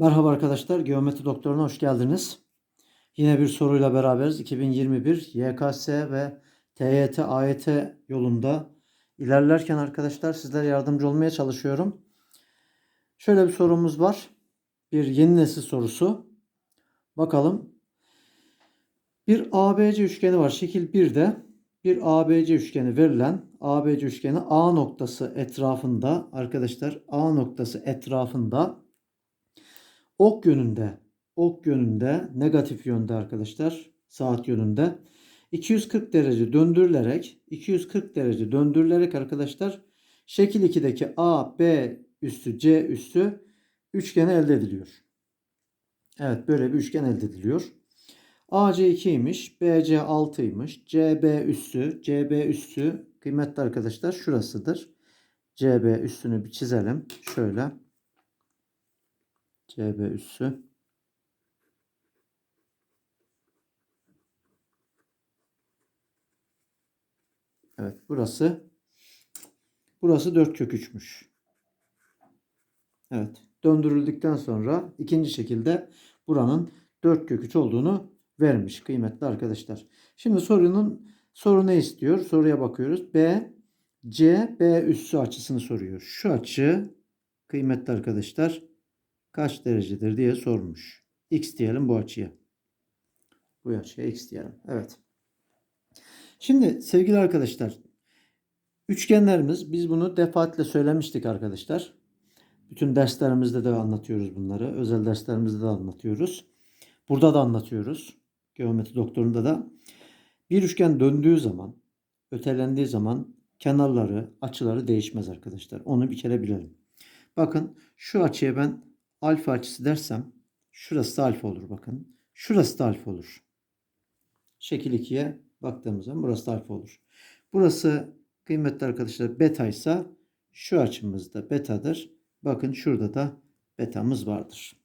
Merhaba arkadaşlar, Geometri Doktoru'na hoş geldiniz. Yine bir soruyla beraberiz. 2021 YKS ve TYT, AYT yolunda ilerlerken arkadaşlar sizlere yardımcı olmaya çalışıyorum. Şöyle bir sorumuz var. Bir yeni nesil sorusu. Bakalım. Bir ABC üçgeni var. Şekil 1'de bir ABC üçgeni verilen ABC üçgeni A noktası etrafında arkadaşlar A noktası etrafında ok yönünde ok yönünde negatif yönde arkadaşlar saat yönünde 240 derece döndürülerek 240 derece döndürülerek arkadaşlar şekil 2'deki A, B üssü, C üssü üçgeni elde ediliyor. Evet böyle bir üçgen elde ediliyor. AC 2'ymiş, BC 6'ymış, CB üssü, CB üssü kıymetli arkadaşlar şurasıdır. CB üssünü bir çizelim. Şöyle. CB üssü. Evet burası burası 4 kök 3'müş. Evet döndürüldükten sonra ikinci şekilde buranın 4 kök 3 olduğunu vermiş kıymetli arkadaşlar. Şimdi sorunun soru ne istiyor? Soruya bakıyoruz. B C B üssü açısını soruyor. Şu açı kıymetli arkadaşlar kaç derecedir diye sormuş. X diyelim bu açıya. Bu açıya X diyelim. Evet. Şimdi sevgili arkadaşlar üçgenlerimiz biz bunu defaatle söylemiştik arkadaşlar. Bütün derslerimizde de anlatıyoruz bunları. Özel derslerimizde de anlatıyoruz. Burada da anlatıyoruz. Geometri doktorunda da. Bir üçgen döndüğü zaman, ötelendiği zaman kenarları, açıları değişmez arkadaşlar. Onu bir kere bilelim. Bakın şu açıya ben alfa açısı dersem şurası da alfa olur bakın. Şurası da alfa olur. Şekil 2'ye baktığımız zaman burası da alfa olur. Burası kıymetli arkadaşlar beta ise şu açımız da betadır. Bakın şurada da betamız vardır.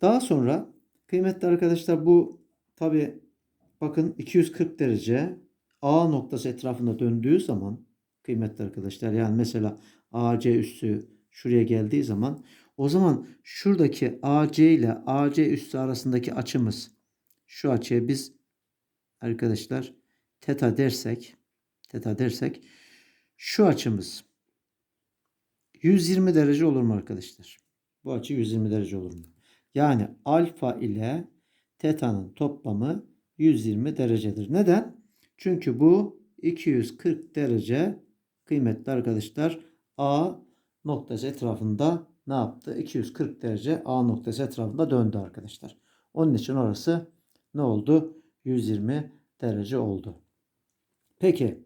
Daha sonra kıymetli arkadaşlar bu tabi bakın 240 derece A noktası etrafında döndüğü zaman kıymetli arkadaşlar yani mesela AC üssü şuraya geldiği zaman o zaman şuradaki AC ile AC üssü arasındaki açımız şu açıya biz arkadaşlar teta dersek teta dersek şu açımız 120 derece olur mu arkadaşlar? Bu açı 120 derece olur mu? Yani alfa ile teta'nın toplamı 120 derecedir. Neden? Çünkü bu 240 derece kıymetli arkadaşlar A noktası etrafında ne yaptı? 240 derece A noktası etrafında döndü arkadaşlar. Onun için orası ne oldu? 120 derece oldu. Peki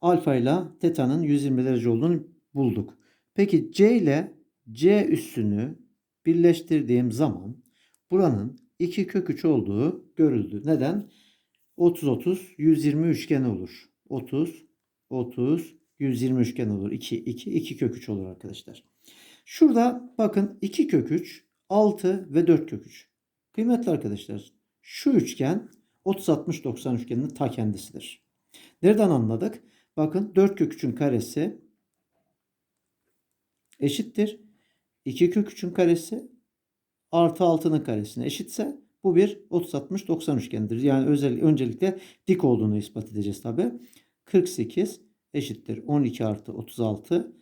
alfa ile teta'nın 120 derece olduğunu bulduk. Peki C ile C üssünü birleştirdiğim zaman buranın 2 kök 3 olduğu görüldü. Neden? 30 30 120 üçgen olur. 30 30 120 üçgen olur. 2 2 2 kök 3 olur arkadaşlar. Şurada bakın 2 kök 3 6 ve 4 kök 3. Kıymetli arkadaşlar şu üçgen 30 60 90 üçgeninin ta kendisidir. Nereden anladık? Bakın 4 kök 3'ün karesi eşittir. 2 kök 3'ün karesi artı 6'nın karesine eşitse bu bir 30 60 90 üçgenidir. Yani özel öncelikle dik olduğunu ispat edeceğiz tabi. 48 eşittir 12 artı 36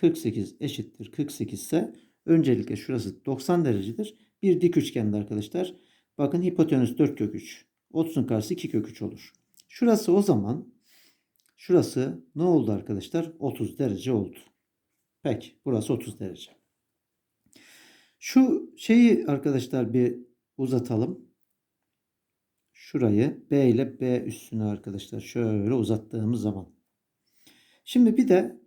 48 eşittir 48 ise öncelikle şurası 90 derecedir. Bir dik üçgende arkadaşlar. Bakın hipotenüs 4 kök 3. 30'un karşısı 2 kök 3 olur. Şurası o zaman şurası ne oldu arkadaşlar? 30 derece oldu. Peki burası 30 derece. Şu şeyi arkadaşlar bir uzatalım. Şurayı B ile B üstünü arkadaşlar şöyle uzattığımız zaman. Şimdi bir de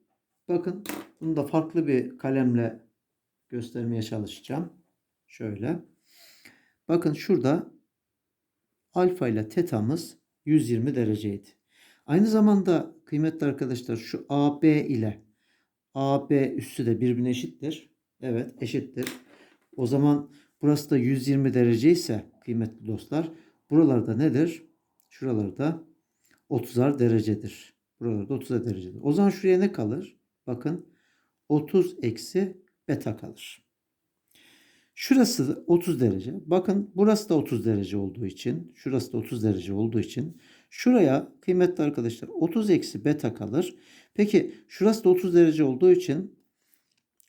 bakın bunu da farklı bir kalemle göstermeye çalışacağım. Şöyle. Bakın şurada alfa ile tetamız 120 dereceydi. Aynı zamanda kıymetli arkadaşlar şu AB ile AB üssü de birbirine eşittir. Evet eşittir. O zaman burası da 120 derece ise kıymetli dostlar buralarda nedir? Şuralarda 30'ar derecedir. Buralarda 30 derecedir. O zaman şuraya ne kalır? Bakın 30 eksi beta kalır. Şurası 30 derece. Bakın burası da 30 derece olduğu için, şurası da 30 derece olduğu için şuraya kıymetli arkadaşlar 30 eksi beta kalır. Peki şurası da 30 derece olduğu için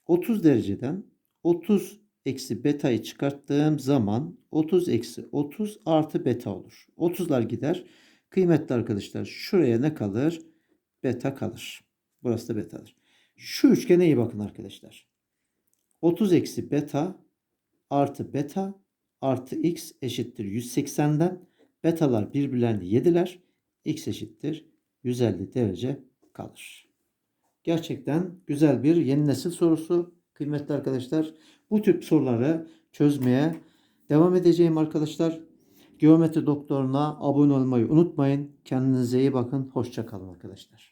30 dereceden 30 eksi beta'yı çıkarttığım zaman 30 eksi 30 artı beta olur. 30'lar gider. Kıymetli arkadaşlar şuraya ne kalır? Beta kalır. Burası da betadır. Şu üçgene iyi bakın arkadaşlar. 30 eksi beta artı beta artı x eşittir 180'den betalar birbirlerini yediler. x eşittir 150 derece kalır. Gerçekten güzel bir yeni nesil sorusu. Kıymetli arkadaşlar bu tip soruları çözmeye devam edeceğim arkadaşlar. Geometri Doktoru'na abone olmayı unutmayın. Kendinize iyi bakın. Hoşça kalın arkadaşlar.